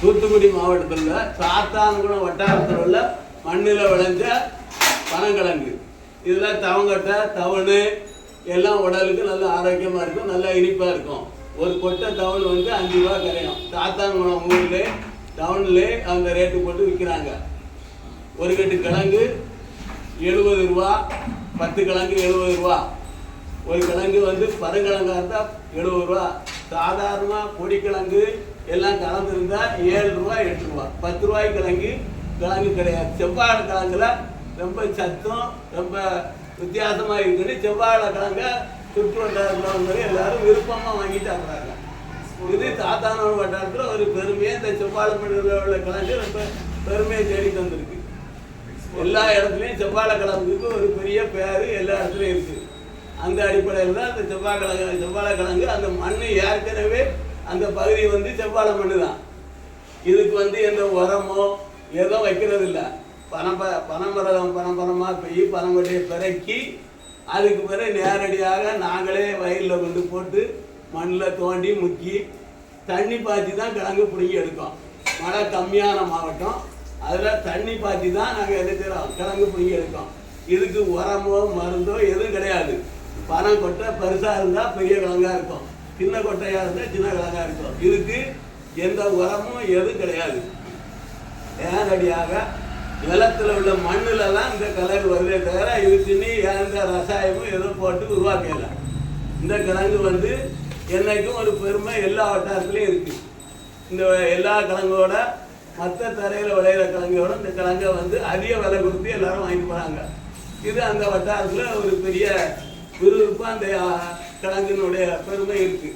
தூத்துக்குடி மாவட்டத்தில் உள்ள சாத்தான்குளம் வட்டாரத்தில் உள்ள மண்ணில் விளைஞ்ச பனங்கிழங்கு. இதில் தவங்கட்டை தவணு எல்லாம் உடலுக்கு நல்ல ஆரோக்கியமாக இருக்கும் நல்லா இனிப்பாக இருக்கும். ஒரு கொட்டை தவண் வந்து அஞ்சு ரூபா கரையும் சாத்தான்குளம் ஊரில் டவுன்லே அந்த ரேட்டு போட்டு விற்கிறாங்க ஒரு கட்டு கிழங்கு எழுபது ரூபா பத்து கிழங்கு எழுபது ரூபா. ஒரு கிழங்கு வந்து பருங்கிழங்கா இருந்தால் எழுபது ரூபா. சாதாரணமாக பொடிக்கிழங்கு எல்லாம் கலந்துருந்தா ஏழு ரூபா எட்டு ரூபா பத்து ரூபாய் கிழங்கு கிழங்கு கிடையாது. செவ்வாழை கிழங்குல ரொம்ப சத்தம் ரொம்ப வித்தியாசமாக இருக்குது செவ்வாழை கிழங்க சுற்று வட்டாரத்தில் எல்லாரும் விருப்பமாக வாங்கிட்டு வர்றாங்க. இது சாத்தானோட வட்டாரத்தில் ஒரு பெருமையாக இந்த செவ்வாழை மண்ணில் உள்ள கிழங்கு ரொம்ப பெருமையை தேடி தந்திருக்கு. எல்லா இடத்துலையும் செவ்வாழை கிழங்குக்கு ஒரு பெரிய பேர் எல்லா இடத்துலையும் இருக்குது அந்த அடிப்படையில் தான் அந்த செவ்வாய் கிழங்கு செவ்வாழை கிழங்கு அந்த மண் ஏற்கனவே அந்த பகுதி வந்து செவ்வாழை மண்ணு தான் இதுக்கு வந்து எந்த உரமோ ஏதோ வைக்கிறது இல்லை பனப்ப பனைமரம் பனமரமாக போய் பனங்கொட்டையை பிறக்கி அதுக்கு பிறகு நேரடியாக நாங்களே வயலில் கொண்டு போட்டு மண்ணில் தோண்டி முக்கி தண்ணி பாய்ச்சி தான் கிழங்கு பிடுங்கி எடுக்கோம். மழை கம்மியான மாவட்டம். அதில் தண்ணி பாய்ச்சி தான் நாங்கள் என்ன செய்கிறோம் கிழங்கு பிடுங்கி எடுக்கோம். இதுக்கு உரமோ மருந்தோ எதுவும் கிடையாது. பணம் கொட்டை பெருசாக இருந்தால் பெரிய கிழங்காக இருக்கும். சின்ன கொட்டையாக இருந்தால் சின்ன கிழங்காக இருக்கும். இதுக்கு எந்த உரமும் எதுவும் கிடையாது. நேரடியாக நிலத்தில் உள்ள மண்ணில் தான் இந்த கலர் வருதே தவிர இது நீ எந்த ரசாயமும் எதுவும் போட்டு உருவாக்கல இந்த கிழங்கு வந்து என்றைக்கும் ஒரு பெருமை எல்லா வட்டாரத்துலேயும் இருக்குது இந்த எல்லா கிழங்கோட மற்ற தரையில் விளையிற கிழங்கோட இந்த கிழங்கை வந்து அதிக விலை கொடுத்து எல்லாரும் வாங்கிட்டு போகிறாங்க இது அந்த வட்டாரத்தில் ஒரு பெரிய விறுவிறுப்பாக அந்த ஆ, கிழங்கினுடைய பெருமை இருக்குது